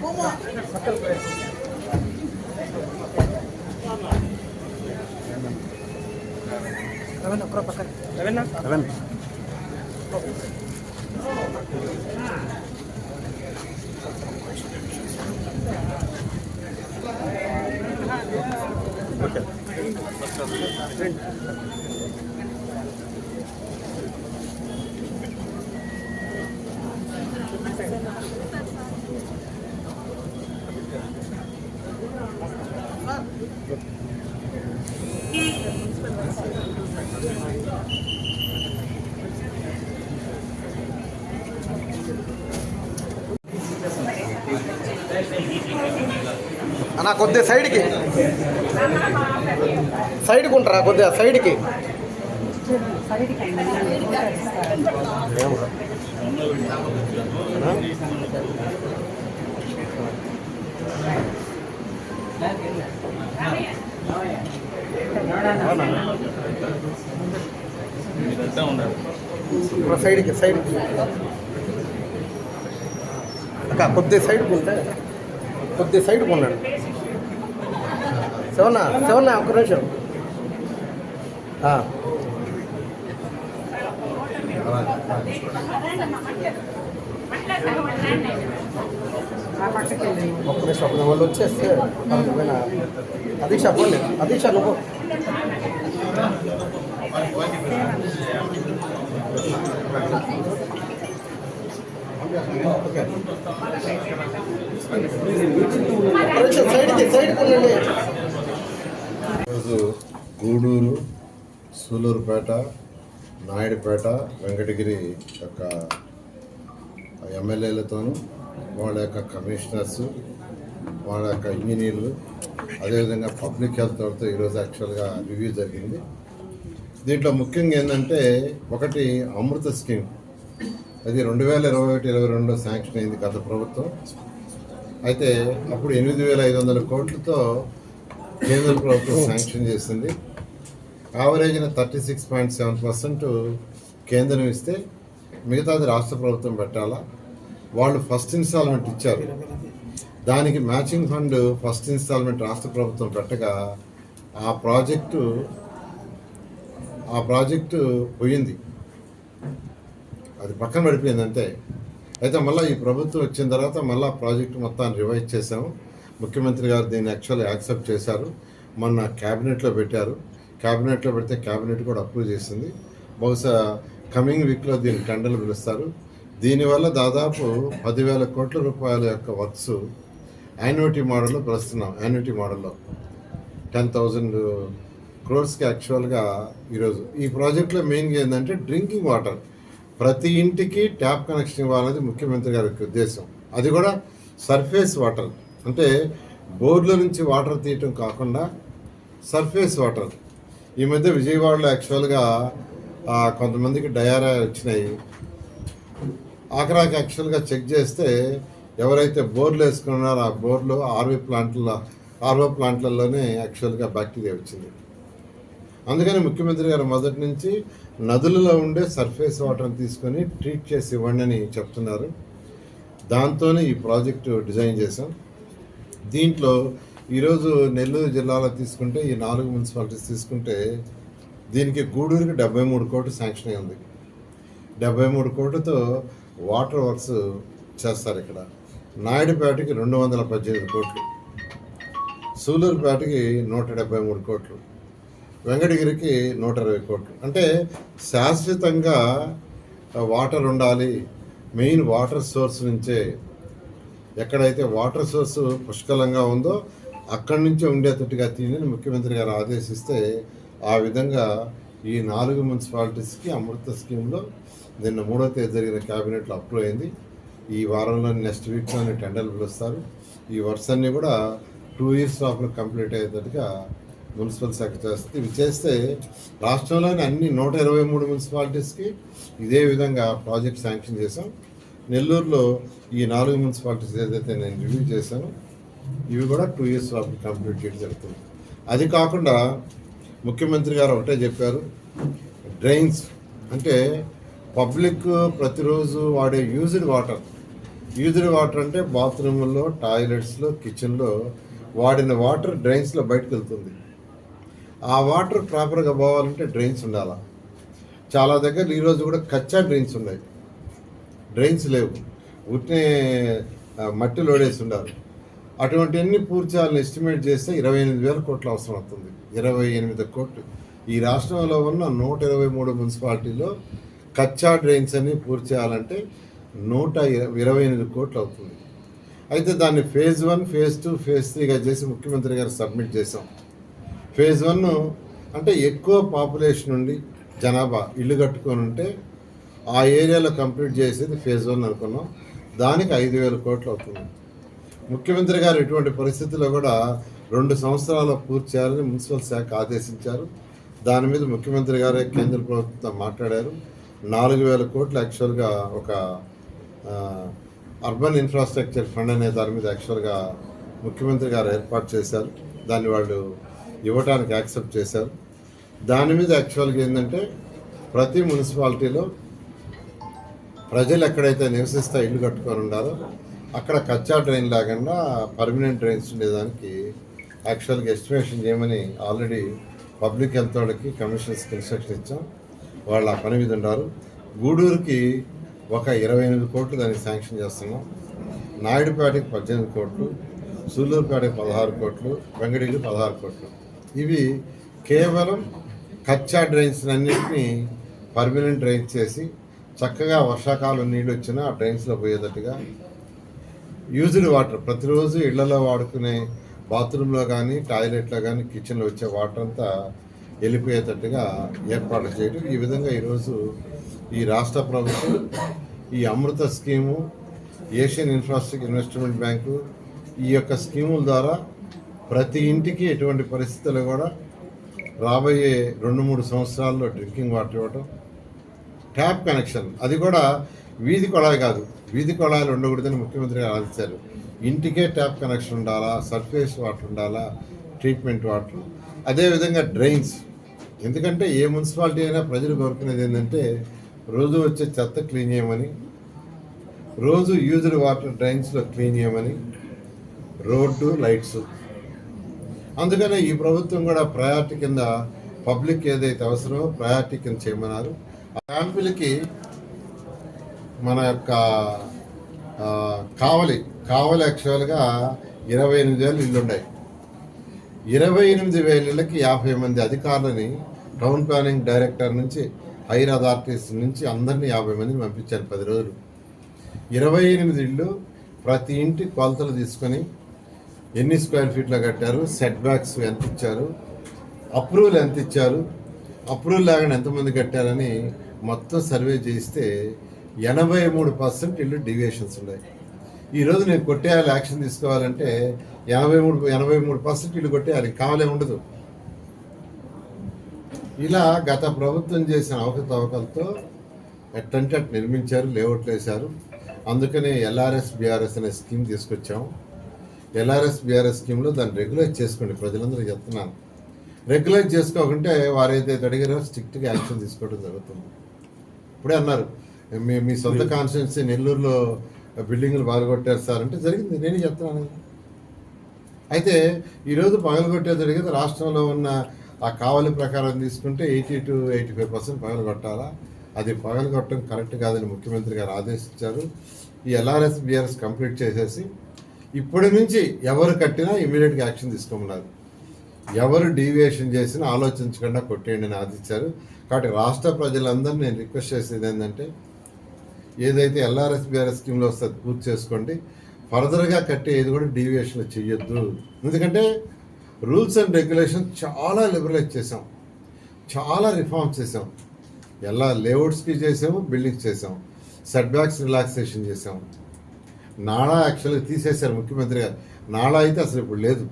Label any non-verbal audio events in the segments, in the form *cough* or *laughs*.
Vamos lá. খাবেন Thank you. అన్న కొద్దిగా సైడ్కి సైడ్కి ఉంటారా కొద్దిగా సైడ్కి సైడ్కి సైడ్కి అక్క కొద్దిగా సైడ్కి ఉంటే కొద్దిగా సైడ్కి ఉండండి శివన్న శివన్న ఒక్క నిమిషం. ఒక్క నిమిషం ఒక వాళ్ళు వచ్చేస్తే అదీక్ష పోండి. అదీక్ష నువ్వు. ఓకే సైడ్కి సైడ్కి ఉండండి. ఈరోజు గూడూరు సూలూరుపేట నాయుడుపేట వెంకటగిరి యొక్క ఎమ్మెల్యేలతోనూ వాళ్ళ యొక్క కమిషనర్స్ వాళ్ళ యొక్క ఇంజనీర్లు అదేవిధంగా పబ్లిక్ హెల్త్ వాళ్ళతో ఈరోజు యాక్చువల్గా రివ్యూ జరిగింది. దీంట్లో ముఖ్యంగా ఏంటంటే ఒకటి అమృత స్కీమ్. అది రెండు వేల ఇరవై ఒకటి ఇరవై రెండులో శాంక్షన్ అయింది గత ప్రభుత్వం. అయితే అప్పుడు ఎనిమిది వేల ఐదు వందల కోట్లతో కేంద్ర ప్రభుత్వం *laughs* శాంక్షన్ చేసింది యావరేజ్న thirty six point seven percent కేంద్రం ఇస్తే మిగతాది రాష్ట్ర ప్రభుత్వం పెట్టాలా? వాళ్ళు ఫస్ట్ ఇన్స్టాల్మెంట్ ఇచ్చారు. దానికి మ్యాచింగ్ ఫండ్ ఫస్ట్ ఇన్స్టాల్మెంట్ రాష్ట్ర ప్రభుత్వం పెట్టగా ఆ ప్రాజెక్టు ఆ ప్రాజెక్టు పోయింది. అది పక్కన పడిపోయింది అంతే అయితే మళ్ళీ ఈ ప్రభుత్వం వచ్చిన తర్వాత మళ్ళీ ప్రాజెక్ట్ మొత్తాన్ని రివైజ్ చేశాము. ముఖ్యమంత్రి గారు దీన్ని యాక్చువల్గా యాక్సెప్ట్ చేశారు. మొన్న క్యాబినెట్లో పెట్టారు. క్యాబినెట్లో పెడితే క్యాబినెట్ కూడా అప్రూవ్ చేసింది. బహుశా కమింగ్ వీక్లో దీన్ని టెండర్లు పిలుస్తారు. దీనివల్ల దాదాపు పదివేల కోట్ల రూపాయల యొక్క వర్క్స్ యాన్యుటీ మోడల్లో పిలుస్తున్నాం. యాన్యుటీ మోడల్లో టెన్ థౌజండ్ క్రోర్స్కి యాక్చువల్గా ఈరోజు. ఈ ప్రాజెక్ట్లో మెయిన్గా ఏంటంటే డ్రింకింగ్ వాటర్ ప్రతి ఇంటికి ట్యాప్ కనెక్షన్ ఇవ్వాలనేది ముఖ్యమంత్రి గారి ఉద్దేశం. అది కూడా సర్ఫేస్ వాటర్ అంటే బోర్ల నుంచి వాటర్ తీయటం కాకుండా సర్ఫేస్ వాటర్. ఈ మధ్య విజయవాడలో యాక్చువల్గా కొంతమందికి డయారా వచ్చినాయి. ఆఖరాకి యాక్చువల్గా చెక్ చేస్తే ఎవరైతే బోర్లు వేసుకున్నారో ఆ బోర్లు ఆర్వీ ప్లాంట్ల ఆర్వో ప్లాంట్లలోనే యాక్చువల్గా బ్యాక్టీరియా వచ్చింది. అందుకని ముఖ్యమంత్రి గారు మొదటి నుంచి నదులలో ఉండే సర్ఫేస్ వాటర్ని తీసుకొని ట్రీట్ చేసి ఇవ్వండి అని చెప్తున్నారు. దాంతోనే ఈ ప్రాజెక్టు డిజైన్ చేశాం. దీంట్లో ఈరోజు నెల్లూరు జిల్లాలో తీసుకుంటే ఈ నాలుగు మున్సిపాలిటీస్ తీసుకుంటే దీనికి గూడూరుకి డెబ్బై మూడు కోట్లు శాంక్షన్ అయి ఉంది. డెబ్బై మూడు కోట్లతో వాటర్ వర్క్స్ చేస్తారు ఇక్కడ. నాయుడుపేటకి రెండు వందల పద్దెనిమిది కోట్లు. సూలూరుపేటకి నూట డెబ్బై మూడు కోట్లు. వెంకటగిరికి నూట ఇరవై కోట్లు. అంటే శాశ్వతంగా వాటర్ ఉండాలి. మెయిన్ వాటర్ సోర్స్ నుంచే ఎక్కడైతే వాటర్ సోర్స్ పుష్కలంగా ఉందో అక్కడి నుంచే ఉండేటట్టుగా తీయని ముఖ్యమంత్రి గారు ఆదేశిస్తే ఆ విధంగా ఈ నాలుగు మున్సిపాలిటీస్కి అమృత స్కీమ్లో నిన్న మూడో తేదీ జరిగిన క్యాబినెట్లో అప్రూవ్ అయింది. ఈ వారంలో నెక్స్ట్ వీక్లోనే టెండర్లు పిలుస్తారు. ఈ వర్క్స్ అన్నీ కూడా టూ ఇయర్స్ లోపల కంప్లీట్ అయ్యేటట్టుగా మున్సిపల్ శాఖ చేస్తుంది. ఇవి చేస్తే రాష్ట్రంలోని అన్ని నూట ఇరవై మూడు మున్సిపాలిటీస్కి ఇదే విధంగా ప్రాజెక్ట్ శాంక్షన్ చేశాం. నెల్లూరులో ఈ నాలుగు మున్సిపాలిటీస్ ఏదైతే నేను రివ్యూ చేశాను ఇవి కూడా టూ ఇయర్స్ లోపల కంప్లీట్ చేయడం జరుగుతుంది. అది కాకుండా ముఖ్యమంత్రి గారు ఒకటే చెప్పారు డ్రైన్స్ అంటే పబ్లిక్ ప్రతిరోజు వాడే యూజ్డ్ వాటర్ యూజ్డ్ వాటర్ అంటే బాత్రూముల్లో టాయిలెట్స్లో కిచెన్లో వాడిన వాటర్ డ్రైన్స్లో బయటకు వెళ్తుంది. ఆ వాటర్ ప్రాపర్గా పోవాలంటే డ్రైన్స్ ఉండాలి? చాలా దగ్గర ఈరోజు కూడా కచ్చా డ్రైన్స్ ఉన్నాయి. డ్రైన్స్ లేవు. ఉట్నే మట్టి లోడేసి ఉండాలి అటువంటివన్నీ పూర్తి చేయాలని ఎస్టిమేట్ చేస్తే ఇరవై ఎనిమిది వేల కోట్లు అవసరం అవుతుంది. ఇరవై ఎనిమిది కోట్లు. ఈ రాష్ట్రంలో ఉన్న నూట ఇరవై మూడు మున్సిపాలిటీలో కచ్చా డ్రైన్స్ అన్ని పూర్తి చేయాలంటే నూట ఇర- ఇరవై ఎనిమిది కోట్లు అవుతుంది. అయితే దాన్ని phase one phase two phase త్రీగా చేసి ముఖ్యమంత్రి గారు సబ్మిట్ చేసాం ఫేజ్ వన్ అంటే ఎక్కువ పాపులేషన్ ఉండి జనాభా ఇల్లు కట్టుకొని ఉంటే ఆ ఏరియాలో కంప్లీట్ చేసేది ఫేజ్ వన్ అనుకున్నాం. దానికి ఐదు వేల కోట్లు అవుతుంది. ముఖ్యమంత్రి గారు ఇటువంటి పరిస్థితుల్లో కూడా రెండు సంవత్సరాలు పూర్తి చేయాలని మున్సిపల్ శాఖ ఆదేశించారు. దాని మీద ముఖ్యమంత్రి గారే కేంద్ర ప్రభుత్వంతో మాట్లాడారు. నాలుగు వేల కోట్లు యాక్చువల్గా ఒక అర్బన్ ఇన్ఫ్రాస్ట్రక్చర్ ఫండ్ అనే దాని మీద యాక్చువల్గా ముఖ్యమంత్రి గారు ఏర్పాటు చేశారు. దాన్ని వాళ్ళు ఇవ్వడానికి యాక్సెప్ట్ చేశారు. దాని మీద యాక్చువల్గా ఏంటంటే ప్రతి మున్సిపాలిటీలో ప్రజలు ఎక్కడైతే నివసిస్తా ఇల్లు కట్టుకొని ఉన్నారో అక్కడ కచ్చా డ్రైన్ లేకుండా పర్మనెంట్ డ్రైన్స్ ఉండేదానికి యాక్చువల్గా ఎస్టిమేషన్ చేయమని ఆల్రెడీ పబ్లిక్ హెల్త్ వాళ్ళకి కమిషనర్స్కి ఇన్స్ట్రక్షన్ ఇచ్చాం. వాళ్ళు ఆ పని మీద ఉన్నారు. గూడూరుకి ఒక ఇరవై ఎనిమిది కోట్లు దానికి శాంక్షన్ చేస్తున్నాం. నాయుడుపేటకి పద్దెనిమిది కోట్లు సూళ్ళూరుపేటకి పదహారు కోట్లు వెంగడీలు పదహారు కోట్లు. ఇవి కేవలం కచ్చా డ్రైన్స్ అన్నింటినీ పర్మనెంట్ డ్రైన్స్ చేసి చక్కగా వర్షాకాలం నీళ్ళు వచ్చినా ఆ డ్రైన్స్లో పోయేటట్టుగా యూజ్డ్ వాటర్ ప్రతిరోజు ఇళ్ళలో వాడుకునే బాత్రూంలో కానీ టాయిలెట్లో కానీ కిచెన్లో వచ్చే వాటర్ అంతా వెళ్ళిపోయేటట్టుగా ఏర్పాటు చేయడం. ఈ విధంగా ఈరోజు ఈ రాష్ట్ర ప్రభుత్వం ఈ Amrut scheme Asian infrastructure investment bank ఈ యొక్క స్కీముల ద్వారా ప్రతి ఇంటికి ఎటువంటి పరిస్థితుల్లో కూడా రాబోయే రెండు మూడు సంవత్సరాల్లో డ్రింకింగ్ వాటర్ ఇవ్వటం ట్యాప్ కనెక్షన్. అది కూడా వీధి కొళాయి కాదు. వీధి కొళాయిలు ఉండకూడదని ముఖ్యమంత్రి గారు ఆదేశారు ఇంటికే ట్యాప్ కనెక్షన్ ఉండాలా? సర్ఫేస్ వాటర్ ఉండాలా? Treatment water. అదేవిధంగా డ్రైన్స్. ఎందుకంటే ఏ మున్సిపాలిటీ అయినా ప్రజలు కోరుకునేది ఏంటంటే రోజు వచ్చే చెత్త క్లీన్ చేయమని రోజు యూజ్డ్ వాటర్ డ్రైన్స్లో క్లీన్ చేయమని రోడ్డు లైట్స్. అందుకనే ఈ ప్రభుత్వం కూడా ప్రయారిటీ కింద పబ్లిక్ ఏదైతే అవసరమో ప్రయారిటీ కింద చేయమన్నారు. క్యాంపులకి మన యొక్క కావలి కావలి యాక్చువల్గా ఇరవై ఎనిమిది వేలు ఇల్లుండాయి ఇరవై ఎనిమిది వేల యాభై మంది అధికారులని టౌన్ ప్లానింగ్ డైరెక్టర్ నుంచి హైర్ అథారిటీస్ నుంచి అందరినీ యాభై మందిని పంపించారు పది రోజులు. ఇరవై ఎనిమిది ఇళ్ళు ప్రతి ఇంటి కొలతలు తీసుకొని ఎన్ని స్క్వేర్ ఫీట్లో కట్టారు సెట్ బ్యాక్స్ ఎంత ఇచ్చారు అప్రూవల్ ఎంత ఇచ్చారు అప్రూవల్ లాగానే ఎంతమంది కట్టారని మొత్తం సర్వే చేస్తే ఎనభై మూడు పర్సెంట్ ఇల్లు డివియేషన్స్ ఉన్నాయి. ఈరోజు నేను కొట్టేయాలి యాక్షన్ తీసుకోవాలంటే ఎనభై మూడు ఎనభై మూడు పర్సెంట్ ఇల్లు కొట్టేయాలి కావాలే ఉండదు. ఇలా గత ప్రభుత్వం చేసిన అవకతవకలతో ఎట్టంటే అటు నిర్మించారు లేఅవుట్లు వేశారు అందుకనే ఎల్ఆర్ఎస్ బీఆర్ఎస్ అనే స్కీమ్ తీసుకొచ్చాము ఎల్ఆర్ఎస్ బీఆర్ఎస్ స్కీమ్లో దాన్ని రెగ్యులేట్ చేసుకోండి ప్రజలందరూ చెప్తున్నాను. రెగ్యులైజ్ చేసుకోకుంటే వారు ఏదైతే అడిగారో స్ట్రిక్ట్గా యాక్షన్ తీసుకోవడం జరుగుతుంది. ఇప్పుడే అన్నారు మీ మీ సొంత కాన్స్టిట్యున్సీ నెల్లూరులో బిల్డింగ్లు పగలగొట్టారు సార్ అంటే జరిగింది నేనే చెప్తున్నాను. అయితే ఈరోజు పగలగొట్టే జరిగేది రాష్ట్రంలో ఉన్న ఆ కావలి ప్రకారం తీసుకుంటే eighty two eighty five percent పగలగొట్టాలా? అది పగలగొట్టడం కరెక్ట్ కాదని ముఖ్యమంత్రి గారు ఆదేశించారు. ఈ ఎల్ఆర్ఎస్ బిఆర్ఎస్ కంప్లీట్ చేసేసి ఇప్పటి నుంచి ఎవరు కట్టినా ఇమీడియట్గా యాక్షన్ తీసుకోమన్నారు. ఎవరు డీవియేషన్ చేసినా ఆలోచించకుండా కొట్టేయండి అని ఆదించారు కాబట్టి రాష్ట్ర ప్రజలందరూ నేను రిక్వెస్ట్ చేసేది ఏంటంటే ఏదైతే ఎల్ఆర్ఎస్ బీఆర్ఎస్ స్కీమ్లో వస్తుంది పూర్తి చేసుకోండి. ఫర్దర్గా కట్టే ఏది కూడా డీవియేషన్ చేయొద్దు ఎందుకంటే రూల్స్ అండ్ రెగ్యులేషన్ చాలా లిబరలైజ్ చేసాం చాలా రిఫార్మ్స్ చేసాం ఎలా లేఅవుట్స్కి చేసాము బిల్డింగ్స్ చేసాం సెట్ బ్యాక్స్ రిలాక్సేషన్ చేసాం నాళా యాక్చువల్గా తీసేశారు ముఖ్యమంత్రి గారు. నాడా అయితే అసలు ఇప్పుడు లేదు.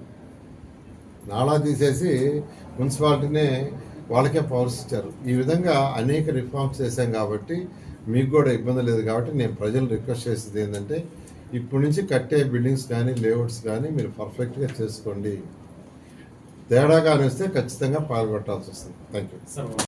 నాలా తీసేసి మున్సిపాలిటీనే వాళ్ళకే పవర్స్ ఇచ్చారు. ఈ విధంగా అనేక రిఫార్మ్స్ చేశాం కాబట్టి మీకు కూడా ఇబ్బంది లేదు కాబట్టి నేను ప్రజలు రిక్వెస్ట్ చేసేది ఏంటంటే ఇప్పటి నుంచి కట్టే బిల్డింగ్స్ కానీ లేఅవుట్స్ కానీ మీరు పర్ఫెక్ట్గా చేసుకోండి. తేడా కానీ వస్తే ఖచ్చితంగా పాల్గొట్టాల్సి వస్తుంది. Thank you